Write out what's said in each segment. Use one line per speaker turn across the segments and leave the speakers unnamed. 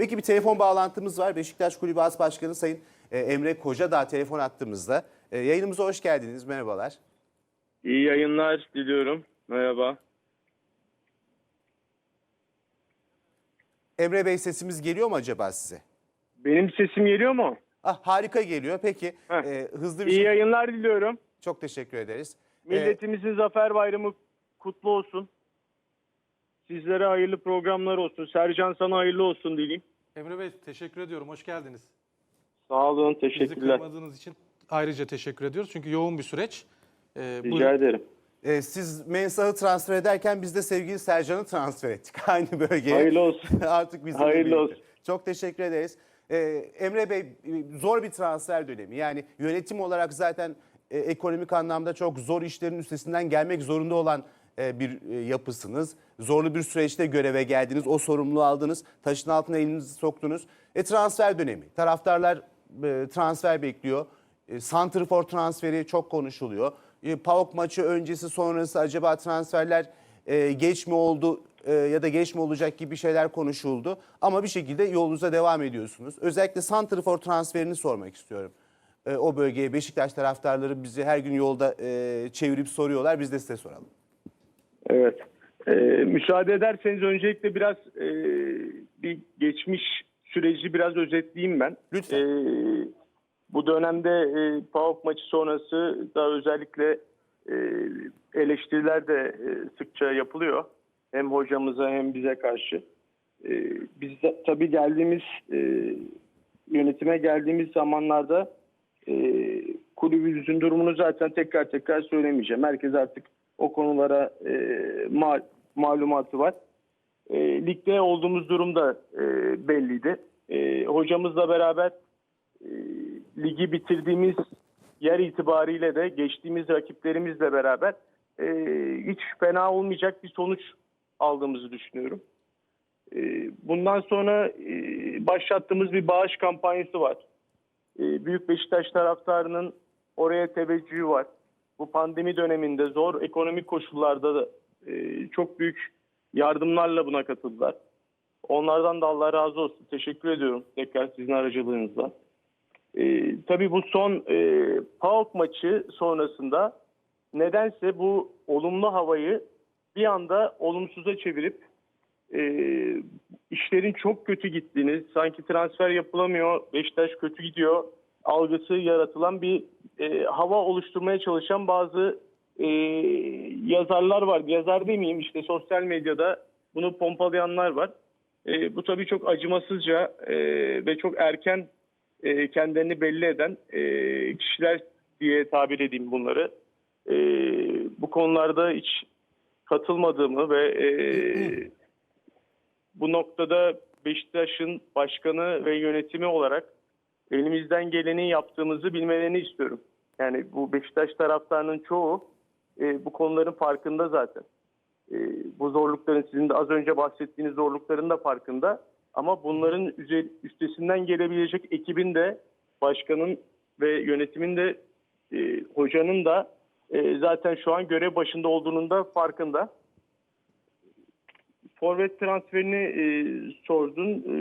Peki bir telefon bağlantımız var. Beşiktaş Kulübü As Başkanı Sayın e, Emre Kocadağ telefon attığımızda. E, yayınımıza hoş geldiniz. Merhabalar.
İyi yayınlar diliyorum. Merhaba.
Emre Bey sesimiz geliyor mu acaba size?
Benim sesim geliyor mu?
Ah harika geliyor. Peki
Heh.
e, hızlı bir
İyi
şey.
yayınlar diliyorum.
Çok teşekkür ederiz. E,
Milletimizin Zafer Bayramı kutlu olsun. Sizlere hayırlı programlar olsun. Sercan sana hayırlı olsun diyeyim.
Emre Bey teşekkür ediyorum. Hoş geldiniz.
Sağ olun,
Bizi
teşekkürler.
kırmadığınız için ayrıca teşekkür ediyoruz. Çünkü yoğun bir süreç. Ee,
Rica
buyurun.
ederim.
e, siz Mensah'ı transfer ederken biz de sevgili Sercan'ı transfer ettik aynı bölgeye.
Hayırlı olsun.
Artık bizim
Hayırlı olsun.
Çok teşekkür ederiz. Ee, Emre Bey zor bir transfer dönemi. Yani yönetim olarak zaten e, ekonomik anlamda çok zor işlerin üstesinden gelmek zorunda olan e, bir e, yapısınız. Zorlu bir süreçte göreve geldiniz. O sorumluluğu aldınız. Taşın altına elinizi soktunuz. E, transfer dönemi. Taraftarlar e, transfer bekliyor. E, Santrfor transferi çok konuşuluyor. E, PAOK maçı öncesi sonrası acaba transferler e, geç mi oldu e, ya da geç mi olacak gibi şeyler konuşuldu. Ama bir şekilde yolunuza devam ediyorsunuz. Özellikle Santrfor transferini sormak istiyorum. E, o bölgeye Beşiktaş taraftarları bizi her gün yolda e, çevirip soruyorlar. Biz de size soralım.
Evet. Ee, müsaade ederseniz öncelikle biraz e, bir geçmiş süreci biraz özetleyeyim ben.
Lütfen.
Ee, bu dönemde e, PAOK maçı sonrası da özellikle e, eleştiriler de e, sıkça yapılıyor. Hem hocamıza hem bize karşı. E, biz de, tabii geldiğimiz e, yönetime geldiğimiz zamanlarda e, kulübümüzün durumunu zaten tekrar tekrar söylemeyeceğim. Herkes artık o konulara e, mal, malumatı var. E, ligde olduğumuz durum da e, belliydi. E, hocamızla beraber e, ligi bitirdiğimiz yer itibariyle de geçtiğimiz rakiplerimizle beraber e, hiç fena olmayacak bir sonuç aldığımızı düşünüyorum. E, bundan sonra e, başlattığımız bir bağış kampanyası var. E, Büyük Beşiktaş taraftarının oraya teveccühü var. Bu pandemi döneminde zor ekonomik koşullarda da e, çok büyük yardımlarla buna katıldılar. Onlardan da Allah razı olsun. Teşekkür ediyorum tekrar sizin aracılığınızla. E, tabii bu son e, PAOK maçı sonrasında nedense bu olumlu havayı bir anda olumsuza çevirip e, işlerin çok kötü gittiğini, sanki transfer yapılamıyor, Beşiktaş kötü gidiyor algısı yaratılan bir e, hava oluşturmaya çalışan bazı e, yazarlar var. Yazar demeyeyim işte sosyal medyada bunu pompalayanlar var. E, bu tabii çok acımasızca e, ve çok erken e, kendilerini belli eden e, kişiler diye tabir edeyim bunları. E, bu konularda hiç katılmadığımı ve e, bu noktada Beşiktaş'ın başkanı ve yönetimi olarak elimizden geleni yaptığımızı bilmelerini istiyorum. Yani bu Beşiktaş taraftarının çoğu e, bu konuların farkında zaten. E, bu zorlukların sizin de az önce bahsettiğiniz zorlukların da farkında. Ama bunların üstesinden gelebilecek ekibin de başkanın ve yönetimin de e, hocanın da e, zaten şu an görev başında olduğunun da farkında. Forvet transferini e, sordun. E,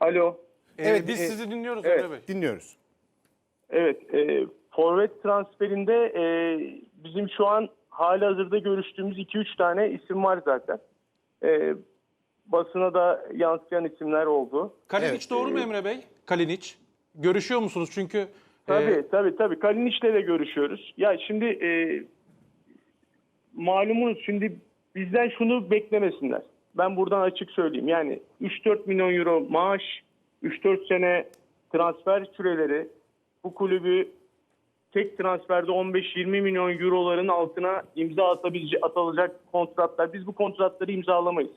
alo.
Ee,
Evet,
biz
e,
sizi dinliyoruz
evet.
Emre Bey.
Dinliyoruz.
Evet, e, forvet transferinde e, bizim şu an hali hazırda görüştüğümüz 2-3 tane isim var zaten. E, basına da yansıyan isimler oldu.
Kalinic
Evet,
doğru mu Emre Bey? Kalinic. Görüşüyor musunuz? Çünkü
Tabii
e,
tabii tabii. Kalinic'le de görüşüyoruz. Ya şimdi e, malumunuz şimdi bizden şunu beklemesinler. Ben buradan açık söyleyeyim. Yani 3-4 milyon euro maaş, 3-4 sene transfer süreleri bu kulübü tek transferde 15-20 milyon euroların altına imza atabilecek, atılacak kontratlar. Biz bu kontratları imzalamayız.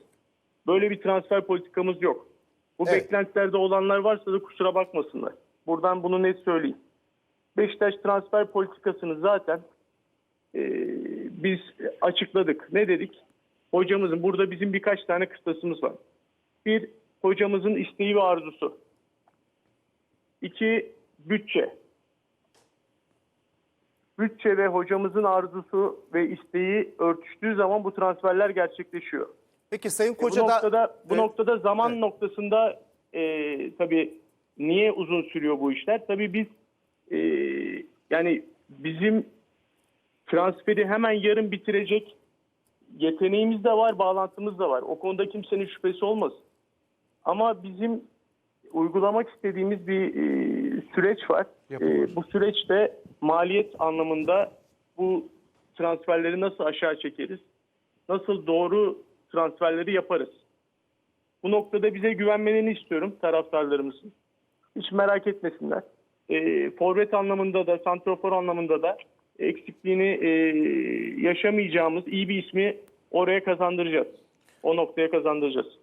Böyle bir transfer politikamız yok. Bu
Evet.
beklentilerde olanlar varsa da kusura bakmasınlar. Buradan bunu net söyleyeyim. Beşiktaş transfer politikasını zaten e, biz açıkladık. Ne dedik? Hocamızın burada bizim birkaç tane kıstasımız var. Bir, hocamızın isteği ve arzusu. İki, bütçe. Bütçe ve hocamızın arzusu ve isteği örtüştüğü zaman bu transferler gerçekleşiyor.
Peki Sayın
E,
Koca
bu
da
noktada bu noktada zaman
Evet.
noktasında e, tabii niye uzun sürüyor bu işler? Tabii biz e, yani bizim transferi hemen yarın bitirecek yeteneğimiz de var, bağlantımız da var. O konuda kimsenin şüphesi olmasın. Ama bizim uygulamak istediğimiz bir e, süreç var. E, bu süreçte maliyet anlamında bu transferleri nasıl aşağı çekeriz? Nasıl doğru transferleri yaparız? Bu noktada bize güvenmelerini istiyorum taraftarlarımızın. Hiç merak etmesinler. E, forvet anlamında da, santrofor anlamında da eksikliğini e, yaşamayacağımız iyi bir ismi oraya kazandıracağız. O noktaya kazandıracağız.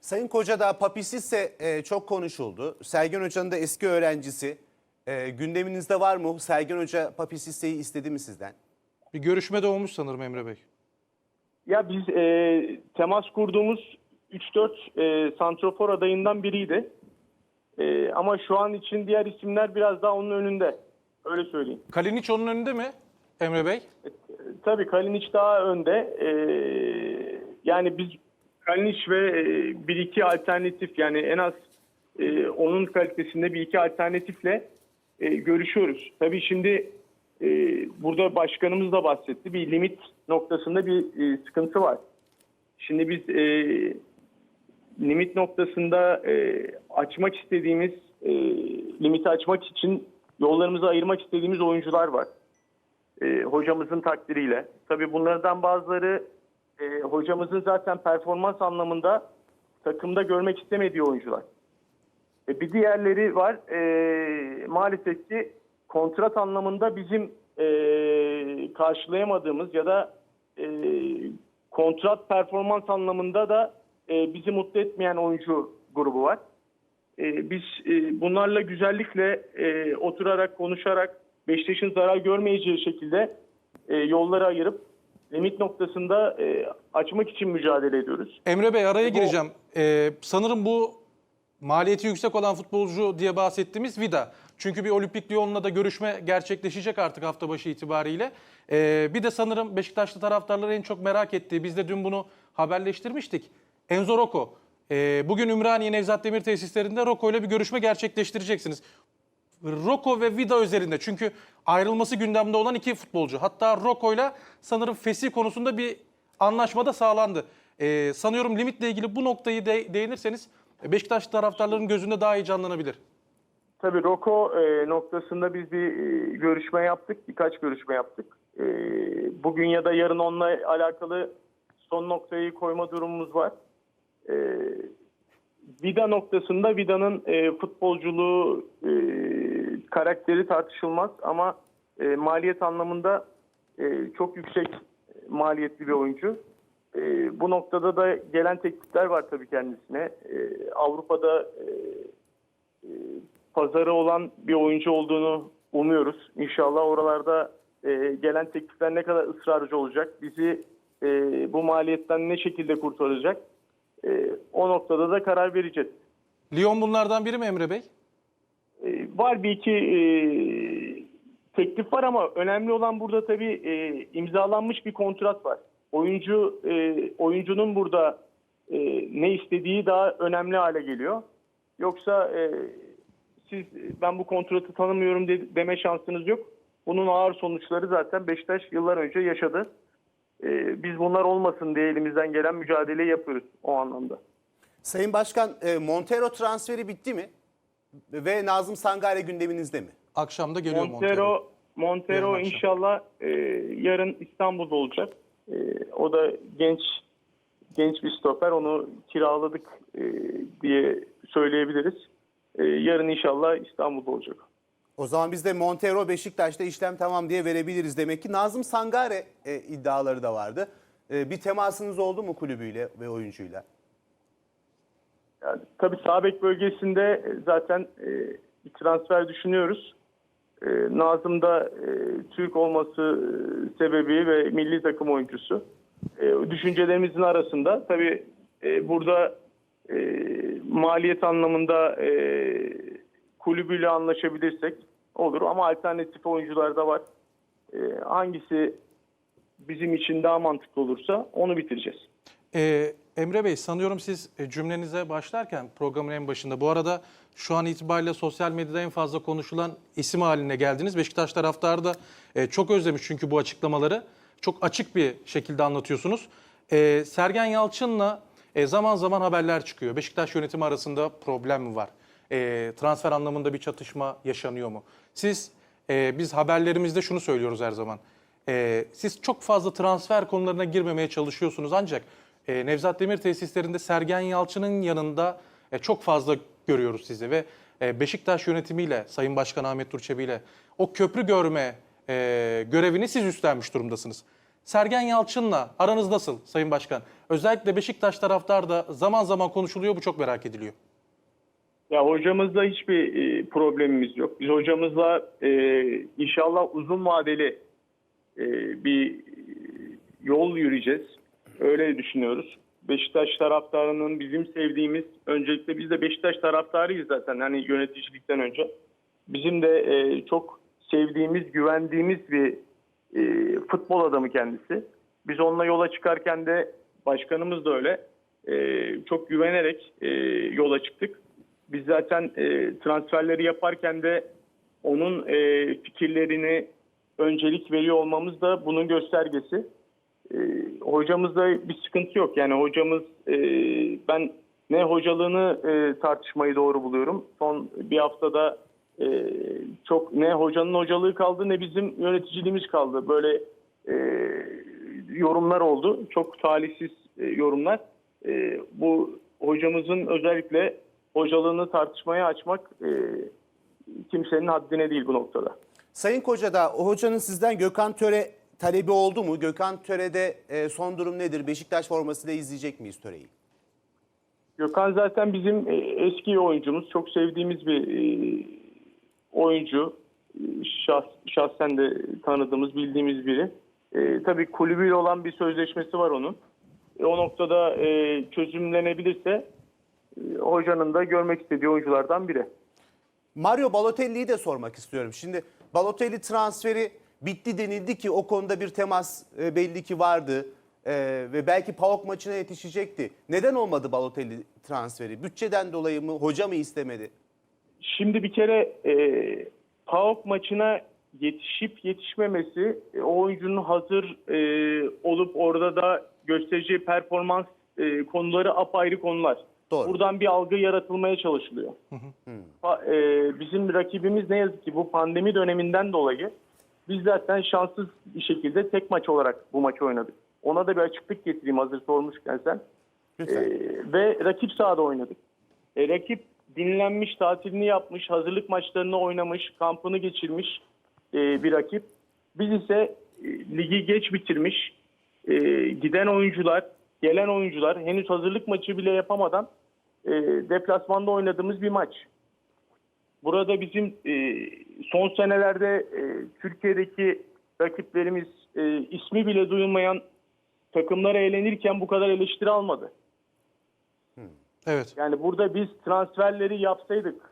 Sayın Koca da Papisisse e, çok konuşuldu. Sergen Hoca'nın da eski öğrencisi. E, gündeminizde var mı? Sergen Hoca Papisisse'yi istedi mi sizden?
Bir görüşme de olmuş sanırım Emre Bey.
Ya biz e, temas kurduğumuz 3-4 e, santrofor adayından biriydi. E, ama şu an için diğer isimler biraz daha onun önünde. Öyle söyleyeyim.
Kalinic onun önünde mi Emre Bey?
Tabii Kalinic daha önde. Ee, yani biz Kalinic ve e, bir iki alternatif yani en az e, onun kalitesinde bir iki alternatifle e, görüşüyoruz. Tabii şimdi burada başkanımız da bahsetti. Bir limit noktasında bir e, sıkıntı var. Şimdi biz limit noktasında açmak istediğimiz limiti açmak için yollarımızı ayırmak istediğimiz oyuncular var hocamızın takdiriyle. Tabii bunlardan bazıları e, hocamızın zaten performans anlamında takımda görmek istemediği oyuncular. E, bir diğerleri var e, maalesef ki kontrat anlamında bizim e, karşılayamadığımız ya da e, kontrat performans anlamında da e, bizi mutlu etmeyen oyuncu grubu var. E, biz e, bunlarla güzellikle e, oturarak, konuşarak Beşiktaş'ın zarar görmeyeceği şekilde e, yolları ayırıp limit noktasında e, açmak için mücadele ediyoruz.
Emre Bey araya
Bu-
gireceğim. Ee, sanırım bu maliyeti yüksek olan futbolcu diye bahsettiğimiz Vida. Çünkü bir Olimpik Lyon'la da görüşme gerçekleşecek artık hafta başı itibariyle. Ee, bir de sanırım Beşiktaşlı taraftarları en çok merak ettiği, biz de dün bunu haberleştirmiştik. Enzo Rocco. Ee, bugün Ümraniye Nevzat Demir tesislerinde Rocco ile bir görüşme gerçekleştireceksiniz. Rocco ve Vida üzerinde. Çünkü ayrılması gündemde olan iki futbolcu. Hatta Rocco'yla sanırım fesih konusunda bir anlaşma da sağlandı. Ee, sanıyorum limitle ilgili bu noktayı de, değinirseniz Beşiktaş taraftarlarının gözünde daha iyi canlanabilir.
Tabii Roko e, noktasında biz bir e, görüşme yaptık, birkaç görüşme yaptık. E, bugün ya da yarın onunla alakalı son noktayı koyma durumumuz var. E, Vida noktasında Vida'nın e, futbolculuğu, e, karakteri tartışılmaz ama e, maliyet anlamında e, çok yüksek maliyetli bir oyuncu. E, bu noktada da gelen teklifler var tabii kendisine. E, Avrupa'da e, pazarı olan bir oyuncu olduğunu umuyoruz. İnşallah oralarda e, gelen teklifler ne kadar ısrarcı olacak, bizi e, bu maliyetten ne şekilde kurtaracak, e, o noktada da karar vereceğiz.
Lyon bunlardan biri mi Emre Bey?
E, var bir iki e, teklif var ama önemli olan burada tabii e, imzalanmış bir kontrat var. Oyuncu e, oyuncunun burada e, ne istediği daha önemli hale geliyor. Yoksa e, siz ben bu kontratı tanımıyorum de- deme şansınız yok. Bunun ağır sonuçları zaten Beşiktaş yıllar önce yaşadı. E, biz bunlar olmasın diye elimizden gelen mücadeleyi yapıyoruz o anlamda.
Sayın Başkan e, Montero transferi bitti mi? Ve Nazım Sangare gündeminizde mi?
Akşam da geliyor Montero.
Montero, Montero
Yarın akşam.
inşallah e, yarın İstanbul'da olacak. E, o da genç genç bir stoper. Onu kiraladık e, diye söyleyebiliriz. E, yarın inşallah İstanbul'da olacak.
O zaman biz de Montero Beşiktaş'ta işlem tamam diye verebiliriz demek ki. Nazım Sangare e, iddiaları da vardı. E, bir temasınız oldu mu kulübüyle ve oyuncuyla?
Yani, tabii sağ bek bölgesinde e, zaten e, bir transfer düşünüyoruz. E, Nazım da e, Türk olması e, sebebi ve milli takım oyuncusu. E, düşüncelerimizin arasında tabii e, burada e, maliyet anlamında e, kulübüyle anlaşabilirsek olur ama alternatif oyuncular da var. E, hangisi bizim için daha mantıklı olursa onu bitireceğiz.
Ee, Emre Bey sanıyorum siz e, cümlenize başlarken programın en başında bu arada şu an itibariyle sosyal medyada en fazla konuşulan isim haline geldiniz. Beşiktaş taraftarı da e, çok özlemiş çünkü bu açıklamaları. Çok açık bir şekilde anlatıyorsunuz. E, Sergen Yalçın'la e, zaman zaman haberler çıkıyor. Beşiktaş yönetimi arasında problem mi var? E, transfer anlamında bir çatışma yaşanıyor mu? Siz e, biz haberlerimizde şunu söylüyoruz her zaman. E, siz çok fazla transfer konularına girmemeye çalışıyorsunuz ancak e, Nevzat Demir tesislerinde Sergen Yalçın'ın yanında e, çok fazla görüyoruz sizi ve e, Beşiktaş yönetimiyle Sayın Başkan Ahmet Turçebi ile o köprü görme e, görevini siz üstlenmiş durumdasınız. Sergen Yalçın'la aranız nasıl Sayın Başkan? Özellikle Beşiktaş taraftarda zaman zaman konuşuluyor bu çok merak ediliyor.
Ya hocamızla hiçbir e, problemimiz yok. Biz hocamızla e, inşallah uzun vadeli e, bir e, yol yürüyeceğiz. Öyle düşünüyoruz. Beşiktaş taraftarının bizim sevdiğimiz, öncelikle biz de Beşiktaş taraftarıyız zaten hani yöneticilikten önce. Bizim de e, çok sevdiğimiz, güvendiğimiz bir e, futbol adamı kendisi. Biz onunla yola çıkarken de başkanımız da öyle. E, çok güvenerek e, yola çıktık. Biz zaten e, transferleri yaparken de onun e, fikirlerini öncelik veriyor olmamız da bunun göstergesi. E, hocamızda bir sıkıntı yok. Yani hocamız e, ben ne hocalığını e, tartışmayı doğru buluyorum. Son bir haftada e, çok ne hocanın hocalığı kaldı ne bizim yöneticiliğimiz kaldı. Böyle e, yorumlar oldu. Çok talihsiz e, yorumlar. E, bu hocamızın özellikle hocalığını tartışmaya açmak e, kimsenin haddine değil bu noktada.
Sayın Koca'da o hocanın sizden Gökhan Töre talebi oldu mu? Gökhan Töre'de e, son durum nedir? Beşiktaş formasıyla izleyecek miyiz Töre'yi?
Gökhan zaten bizim e, eski oyuncumuz. Çok sevdiğimiz bir e, oyuncu. Şahs, şahsen de tanıdığımız, bildiğimiz biri. E, tabii kulübüyle olan bir sözleşmesi var onun. E, o noktada e, çözümlenebilirse hocanın da görmek istediği oyunculardan biri.
Mario Balotelli'yi de sormak istiyorum. Şimdi Balotelli transferi bitti denildi ki o konuda bir temas e, belli ki vardı. E, ve belki PAOK maçına yetişecekti. Neden olmadı Balotelli transferi? Bütçeden dolayı mı? Hoca mı istemedi?
Şimdi bir kere e, PAOK maçına yetişip yetişmemesi e, o oyuncunun hazır e, olup orada da göstereceği performans e, konuları apayrı konular.
Doğru.
Buradan bir algı yaratılmaya çalışılıyor. Pa- e, bizim rakibimiz ne yazık ki bu pandemi döneminden dolayı biz zaten şanssız bir şekilde tek maç olarak bu maçı oynadık. Ona da bir açıklık getireyim hazır sormuşken sen.
Lütfen.
Ee, ve rakip sahada oynadık. E, rakip dinlenmiş, tatilini yapmış, hazırlık maçlarını oynamış, kampını geçirmiş e, bir rakip. Biz ise e, ligi geç bitirmiş, e, giden oyuncular, gelen oyuncular henüz hazırlık maçı bile yapamadan e, deplasmanda oynadığımız bir maç. Burada bizim e, son senelerde e, Türkiye'deki rakiplerimiz e, ismi bile duyulmayan takımlara eğlenirken bu kadar eleştiri almadı.
Evet.
Yani burada biz transferleri yapsaydık,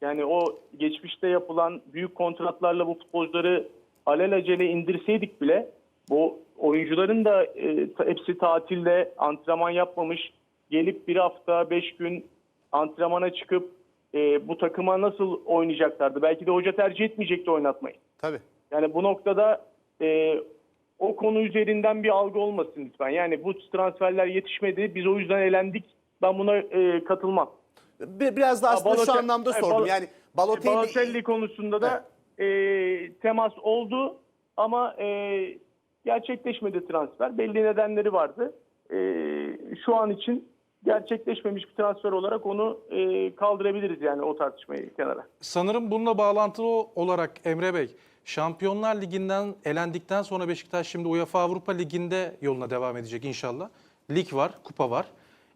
yani o geçmişte yapılan büyük kontratlarla bu futbolcuları alelacele indirseydik bile bu oyuncuların da e, hepsi tatilde antrenman yapmamış, gelip bir hafta, beş gün antrenmana çıkıp e, bu takıma nasıl oynayacaklardı? Belki de hoca tercih etmeyecekti oynatmayı.
Tabii.
Yani bu noktada e, o konu üzerinden bir algı olmasın lütfen. Yani bu transferler yetişmedi, biz o yüzden elendik. Ben buna e, katılmam.
Bir- Biraz da aslında şu
Balotelli-
anlamda
Hayır,
sordum.
Bal-
Yani Balotelli,
Balotelli konusunda da e, temas oldu ama e, gerçekleşmedi transfer. Belli nedenleri vardı. E, şu an için gerçekleşmemiş bir transfer olarak onu e, kaldırabiliriz yani o tartışmayı kenara.
Sanırım bununla bağlantılı olarak Emre Bey, Şampiyonlar Ligi'nden elendikten sonra Beşiktaş şimdi UEFA Avrupa Ligi'nde yoluna devam edecek inşallah. Lig var, kupa var.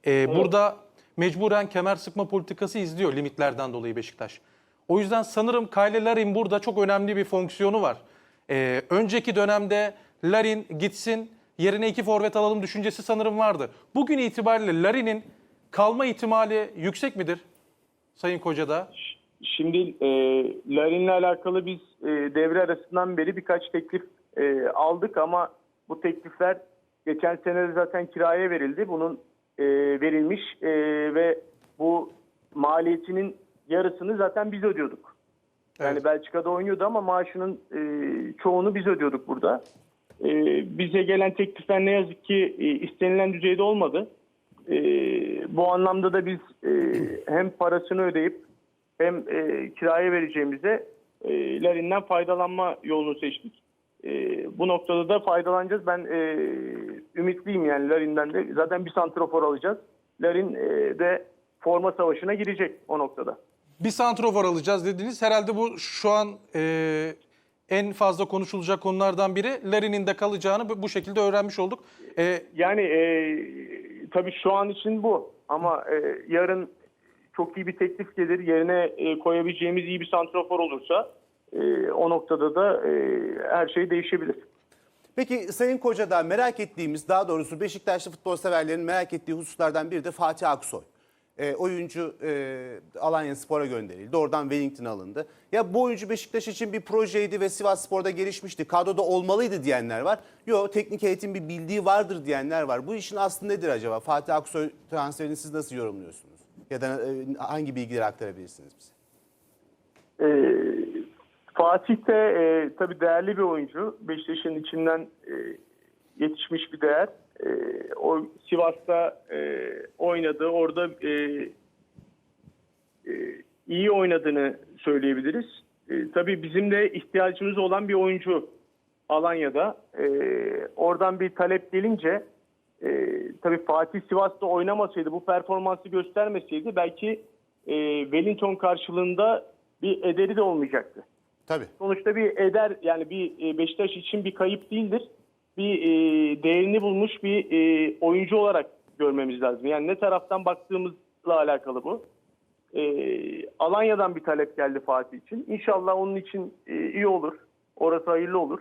Ee, Burada mecburen kemer sıkma politikası izliyor limitlerden dolayı Beşiktaş. O yüzden sanırım Kyle Larin burada çok önemli bir fonksiyonu var. Ee, önceki dönemde Larin gitsin, yerine iki forvet alalım düşüncesi sanırım vardı. Bugün itibariyle Larin'in kalma ihtimali yüksek midir Sayın Koca'da?
Şimdi e, Larin'le alakalı biz e, devre arasından beri birkaç teklif e, aldık ama bu teklifler geçen sene de zaten kiraya verildi. Bunun e, verilmiş e, ve bu maliyetinin yarısını zaten biz ödüyorduk. Yani
Evet.
Belçika'da oynuyordu ama maaşının e, çoğunu biz ödüyorduk burada. E, bize gelen teklifler ne yazık ki e, istenilen düzeyde olmadı. E, bu anlamda da biz e, hem parasını ödeyip hem e, kiraya vereceğimize e, Larin'den faydalanma yolunu seçtik. E, bu noktada da faydalanacağız. Ben e, ümitliyim yani Larin'den de. Zaten bir santrafor alacağız. Larin e, de forma savaşına girecek o noktada.
Bir santrofor alacağız dediniz. Herhalde bu şu an e, en fazla konuşulacak konulardan biri. Larin'in de kalacağını bu- bu şekilde öğrenmiş olduk. E,
Yani e, tabii şu an için bu. Ama e, yarın çok iyi bir teklif gelir. Yerine e, koyabileceğimiz iyi bir santrafor olursa e, o noktada da e, her şey değişebilir.
Peki Sayın Koca'da merak ettiğimiz, daha doğrusu Beşiktaşlı futbol severlerin merak ettiği hususlardan biri de Fatih Aksoy. E, oyuncu e, Alanya Spor'a gönderildi. Oradan Wellington alındı. Ya bu oyuncu Beşiktaş için bir projeydi ve Sivas Spor'da gelişmişti. Kadroda olmalıydı diyenler var. Yok teknik eğitim bir bildiği vardır diyenler var. Bu işin aslı nedir acaba? Fatih Aksoy transferini siz nasıl yorumluyorsunuz? Ya da e, hangi bilgileri aktarabilirsiniz bize?
E, Fatih de e, tabii değerli bir oyuncu. Beşiktaş'ın içinden e, yetişmiş bir değer. E, o Sivas'ta e, oynadı. Orada e, e, iyi oynadığını söyleyebiliriz. E, tabii bizim de ihtiyacımız olan bir oyuncu Alanya'da. E, oradan bir talep gelince e, tabii Fatih Sivas'ta oynamasaydı, bu performansı göstermeseydi belki e, Wellington karşılığında bir ederi de olmayacaktı.
Tabii.
Sonuçta bir eder yani bir e, Beşiktaş için bir kayıp değildir. Bir e, değerini bulmuş bir e, oyuncu olarak görmemiz lazım. Yani ne taraftan baktığımızla alakalı bu. E, Alanya'dan bir talep geldi Fatih için. İnşallah onun için e, iyi olur. Orası hayırlı olur.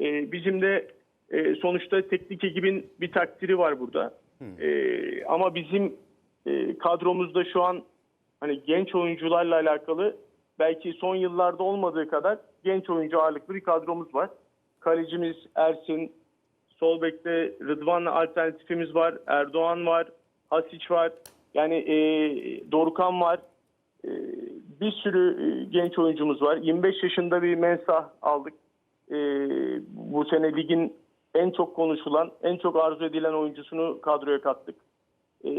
E, bizim de e, sonuçta teknik ekibin bir takdiri var burada. E, ama bizim e, kadromuzda şu an hani genç oyuncularla alakalı belki son yıllarda olmadığı kadar genç oyuncu ağırlıklı bir kadromuz var. Kalecimiz Ersin, sol bekte Rıdvan alternatifimiz var, Erdoğan var, Hasic var, yani e, Dorukan var. E, bir sürü e, genç oyuncumuz var. 25 yaşında bir Mensah aldık. E, bu sene ligin en çok konuşulan, en çok arzu edilen oyuncusunu kadroya kattık. E,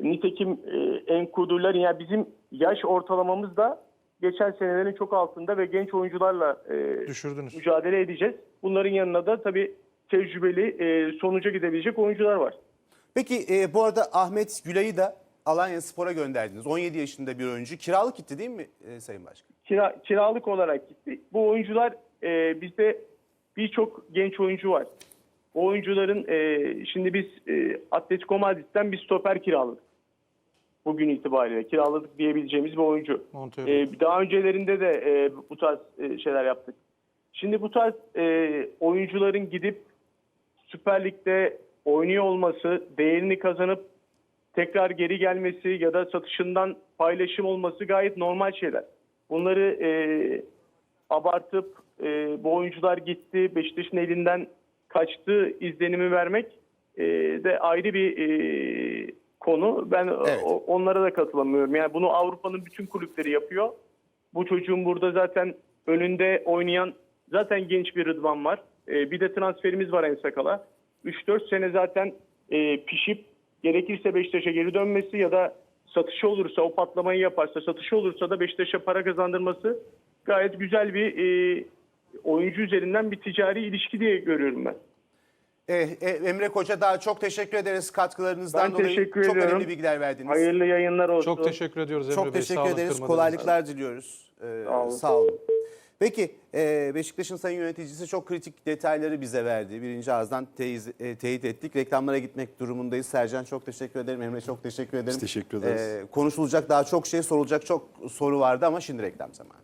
nitekim e, Enkudu'lar yani bizim yaş ortalamamız da geçen senelerin çok altında ve genç oyuncularla e,
Düşürdünüz.
mücadele edeceğiz. Bunların yanına da tabii tecrübeli e, sonuca gidebilecek oyuncular var.
Peki e, bu arada Ahmet Gülay'ı da Alanya Spor'a gönderdiniz. 17 yaşında bir oyuncu. Kiralık gitti değil mi e, Sayın Başkan?
Kira, kiralık olarak gitti. Bu oyuncular e, bizde birçok genç oyuncu var. Bu oyuncuların e, şimdi biz e, Atletico Madrid'den bir stoper kiraladık. Bugün itibariyle kiraladık diyebileceğimiz bir oyuncu.
Montero.
E, daha öncelerinde de e, bu tarz e, şeyler yaptık. Şimdi bu tarz e, oyuncuların gidip Süper Lig'de oynuyor olması, değerini kazanıp tekrar geri gelmesi ya da satışından paylaşım olması gayet normal şeyler. Bunları e, abartıp e, bu oyuncular gitti, Beşiktaş'ın elinden kaçtı izlenimi vermek e, de ayrı bir e, konu. Ben
Evet.
o- onlara da katılamıyorum. Yani bunu Avrupa'nın bütün kulüpleri yapıyor. Bu çocuğun burada zaten önünde oynayan zaten genç bir Rıdvan var. E, bir de transferimiz var en sakala. 3-4 sene zaten e, pişip gerekirse Beşiktaş'a geri dönmesi ya da satışı olursa o patlamayı yaparsa satışı olursa da Beşiktaş'a para kazandırması gayet güzel bir e, oyuncu üzerinden bir ticari ilişki diye görüyorum ben.
E, e, Emre Koca daha çok teşekkür ederiz katkılarınızdan
Ben
dolayı.
teşekkür
çok
ediyorum.
önemli bilgiler verdiniz.
Hayırlı yayınlar olsun.
Çok teşekkür ediyoruz Emre
Çok
Bey.
teşekkür
Sağ olun,
ederiz. Kolaylıklar diliyoruz. Ee,
Sağ olun.
sağ olun. Peki e, Beşiktaş'ın sayın yöneticisi çok kritik detayları bize verdi. Birinci ağızdan teyiz, e, teyit ettik. Reklamlara gitmek durumundayız. Sercan çok teşekkür ederim. Emre çok teşekkür ederim.
teşekkür ederiz.
Ee, konuşulacak daha çok şey, sorulacak çok soru vardı ama şimdi reklam zamanı.